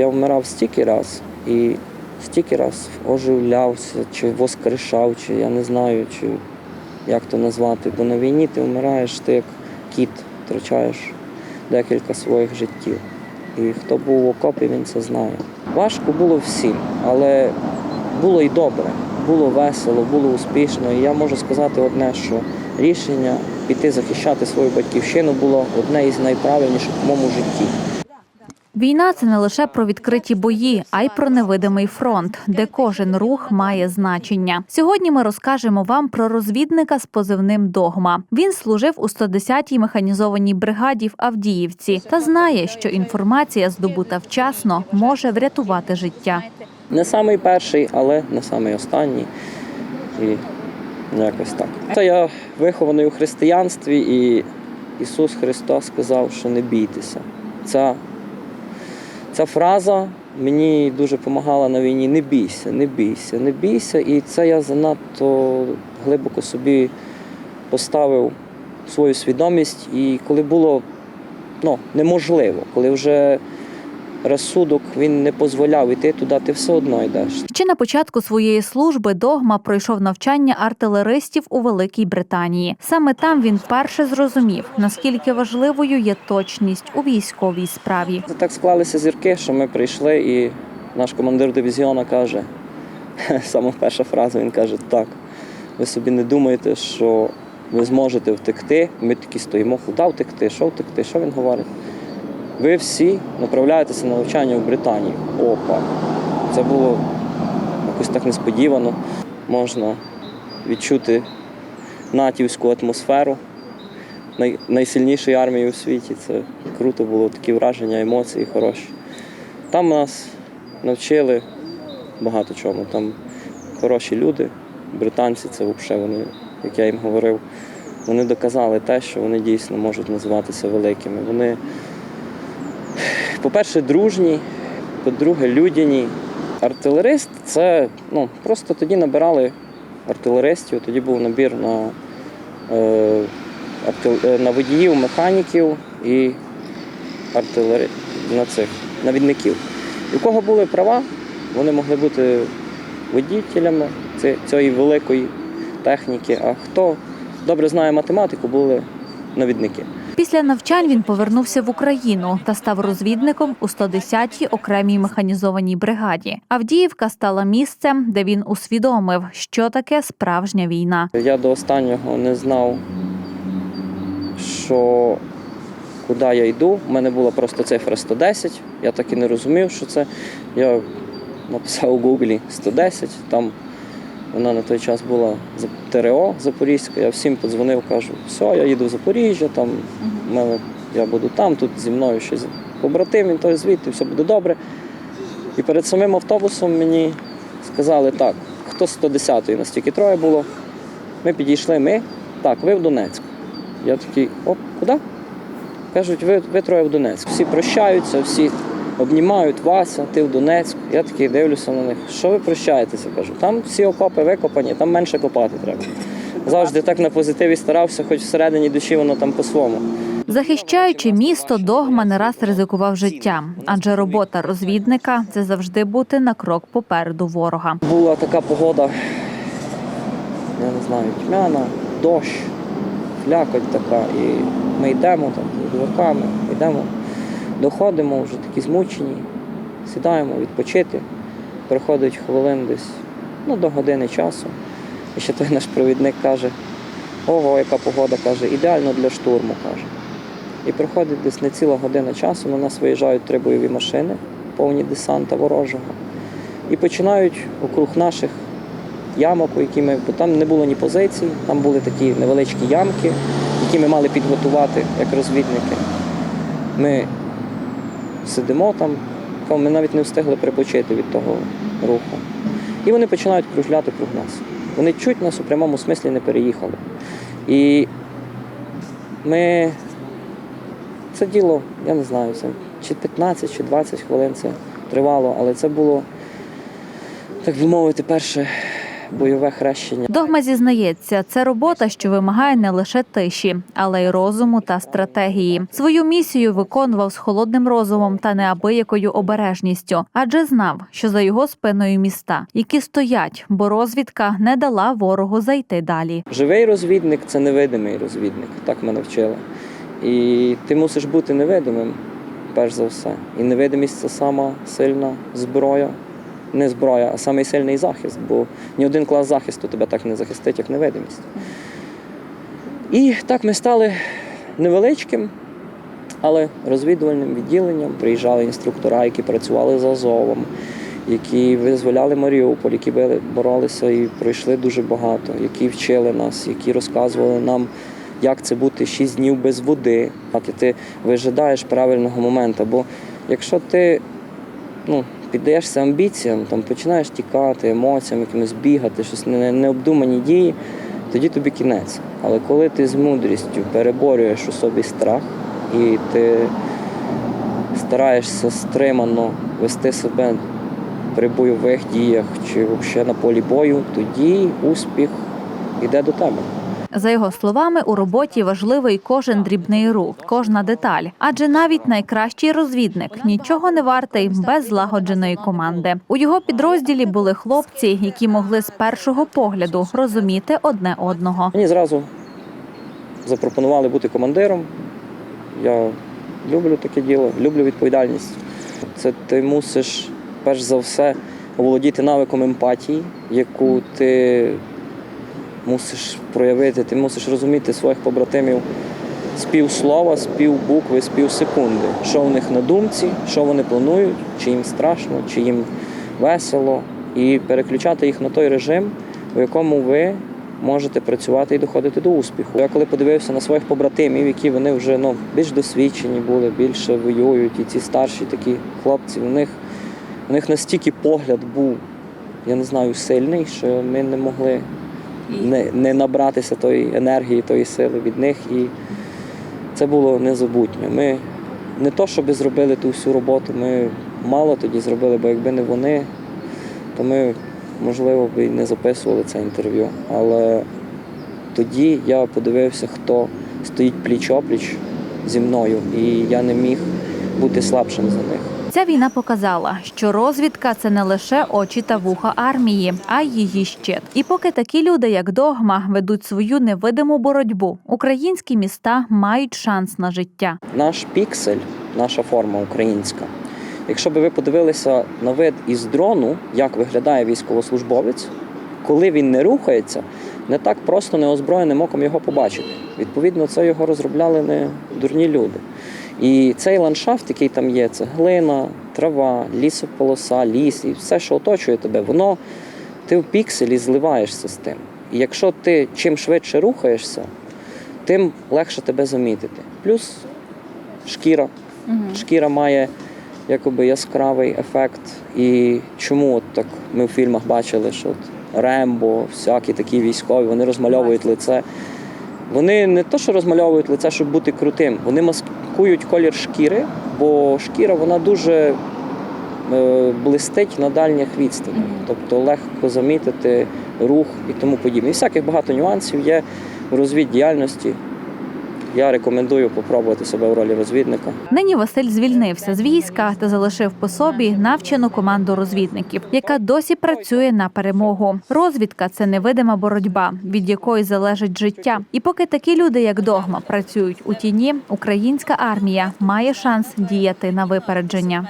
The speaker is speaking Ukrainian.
Я вмирав стільки раз і стільки раз оживлявся, чи воскрешав, чи я не знаю, чи як то назвати. Бо на війні ти вмираєш, ти як кіт, втрачаєш декілька своїх життів. І хто був в окопі, він це знає. Важко було всім, але було і добре, було весело, було успішно. І я можу сказати одне, що рішення піти захищати свою батьківщину було одне із найправильніших в моєму житті. Війна це не лише про відкриті бої, а й про невидимий фронт, де кожен рух має значення. Сьогодні ми розкажемо вам про розвідника з позивним Догма. Він служив у 110-й механізованій бригаді в Авдіївці та знає, що інформація, здобута вчасно, може врятувати життя. Не самий перший, але не самий останній. І якось так. Та я вихований у християнстві, і Ісус Христос сказав, що не бійтеся. Ця, ця фраза мені дуже допомагала на війні. Не бійся, не бійся, не бійся. І це я занадто глибоко собі поставив свою свідомість. І коли було ну, неможливо, коли вже розсудок він не дозволяв іти туди, ти все одно йдеш. Ще на початку своєї служби Догма пройшов навчання артилеристів у Великій Британії. Саме там він вперше зрозумів, наскільки важливою є точність у військовій справі. Так склалися зірки, що ми прийшли, і наш командир дивізіону каже, саме перша фраза, він каже, так, ви собі не думаєте, що ви зможете втекти. Ми такі стоїмо, куди втекти, що втекти, що він говорить? Ви всі направляєтеся на навчання в Британію. Опа. Це було якось так несподівано. Можна відчути натівську атмосферу най, найсильнішої армії у світі. Це круто було, такі враження, емоції хороші. Там нас навчили багато чому. Там хороші люди, британці, це взагалі вони, як я їм говорив, вони доказали те, що вони дійсно можуть називатися великими. Вони, по-перше, дружні, по-друге, людяні. Артилерист це ну, просто тоді набирали артилеристів, тоді був набір на е, е, на водіїв, механіків і артилери... на цих навідників. У кого були права, вони могли бути водітелями цієї великої техніки. А хто добре знає математику, були навідники. Після навчань він повернувся в Україну та став розвідником у 110-й окремій механізованій бригаді. Авдіївка стала місцем, де він усвідомив, що таке справжня війна. Я до останнього не знав, що куди я йду. У мене була просто цифра 110. Я так і не розумів, що це. Я написав у Гуглі 110, там вона на той час була за- ТРО Запорізька. Я всім подзвонив, кажу, все, я їду в Запоріжжя, там мене, я буду там, тут зі мною ще побратим, він той звідти, все буде добре. І перед самим автобусом мені сказали, так, хто 110-ї, нас тільки троє було. Ми підійшли, ми, так, ви в Донецьк. Я такий, оп, куди? Кажуть, ви, ви троє в Донецьк. Всі прощаються, всі обнімають Вася, ти в Донецьк. Я такий дивлюся на них. Що ви прощаєтеся? Кажу, там всі окопи викопані, там менше копати треба. Завжди так на позитиві старався, хоч всередині душі воно там по-своєму. Захищаючи місто, догма не раз ризикував життям, адже робота розвідника це завжди бути на крок попереду ворога. Була така погода, я не знаю, тьмяна, дощ, флякоть така. І ми йдемо там з дураками, йдемо, доходимо, вже такі змучені, сідаємо відпочити. Проходить хвилин десь ну, до години часу. І ще той наш провідник каже, ого, яка погода, каже, ідеально для штурму. каже. І проходить десь не ціла година часу, на нас виїжджають три бойові машини, повні десанта ворожого. І починають округ наших ямок, які ми, бо там не було ні позицій, там були такі невеличкі ямки, які ми мали підготувати як розвідники. Ми сидимо там, ми навіть не встигли припочити від того руху. І вони починають кружляти круг нас. Вони чуть нас у прямому смислі не переїхали. І ми це діло, я не знаю, це чи 15, чи 20 хвилин це тривало, але це було, так би мовити, перше бойове хрещення. Догма зізнається, це робота, що вимагає не лише тиші, але й розуму та стратегії. Свою місію виконував з холодним розумом та неабиякою обережністю, адже знав, що за його спиною міста, які стоять, бо розвідка не дала ворогу зайти далі. Живий розвідник це невидимий розвідник, так мене вчили. І ти мусиш бути невидимим, перш за все. І невидимість це сама сильна зброя. Не зброя, а самий сильний захист, бо ні один клас захисту тебе так не захистить, як невидимість. І так ми стали невеличким, але розвідувальним відділенням. Приїжджали інструктора, які працювали з Азовом, які визволяли Маріуполь, які боролися і пройшли дуже багато, які вчили нас, які розказували нам, як це бути 6 днів без води, а ти, ти вижидаєш правильного моменту. Бо якщо ти ну, піддаєшся амбіціям, там, починаєш тікати, емоціям, якимось бігати, щось необдумані дії, тоді тобі кінець. Але коли ти з мудрістю переборюєш у собі страх і ти стараєшся стримано вести себе при бойових діях чи взагалі на полі бою, тоді успіх йде до тебе. За його словами, у роботі важливий кожен дрібний рух, кожна деталь, адже навіть найкращий розвідник нічого не вартий без злагодженої команди. У його підрозділі були хлопці, які могли з першого погляду розуміти одне одного. Мені зразу запропонували бути командиром. Я люблю таке діло, люблю відповідальність. Це ти мусиш перш за все володіти навиком емпатії, яку ти мусиш проявити, ти мусиш розуміти своїх побратимів з півслова, з півбукви, з півсекунди, що в них на думці, що вони планують, чи їм страшно, чи їм весело, і переключати їх на той режим, у якому ви можете працювати і доходити до успіху. Я коли подивився на своїх побратимів, які вони вже ну, більш досвідчені були, більше воюють, і ці старші такі хлопці, у них, у них настільки погляд був, я не знаю, сильний, що ми не могли не, не набратися тої енергії, тої сили від них. І це було незабутньо. Ми не то, щоб зробили ту всю роботу, ми мало тоді зробили, бо якби не вони, то ми, можливо, б і не записували це інтерв'ю. Але тоді я подивився, хто стоїть пліч-опліч зі мною, і я не міг бути слабшим за них. Ця війна показала, що розвідка це не лише очі та вуха армії, а й її щит. І поки такі люди, як Догма, ведуть свою невидиму боротьбу, українські міста мають шанс на життя. Наш піксель, наша форма українська. Якщо би ви подивилися на вид із дрону, як виглядає військовослужбовець, коли він не рухається, не так просто неозброєним оком його побачити. Відповідно, це його розробляли не дурні люди. І цей ландшафт, який там є, це глина, трава, лісополоса, ліс і все, що оточує тебе, воно ти в пікселі зливаєшся з тим. І якщо ти чим швидше рухаєшся, тим легше тебе замітити. Плюс шкіра. Шкіра має якоби яскравий ефект. І чому от так ми в фільмах бачили, що от Рембо, всякі такі військові, вони розмальовують лице. Вони не то, що розмальовують лице, щоб бути крутим, вони маскують колір шкіри, бо шкіра вона дуже е, блистить на дальніх відстанях. Тобто легко замітити рух і тому подібне. І всяких багато нюансів є в розвіддіяльності. Я рекомендую попробувати себе в ролі розвідника. Нині Василь звільнився з війська та залишив по собі навчену команду розвідників, яка досі працює на перемогу. Розвідка це невидима боротьба, від якої залежить життя. І поки такі люди, як Догма, працюють у тіні, українська армія має шанс діяти на випередження.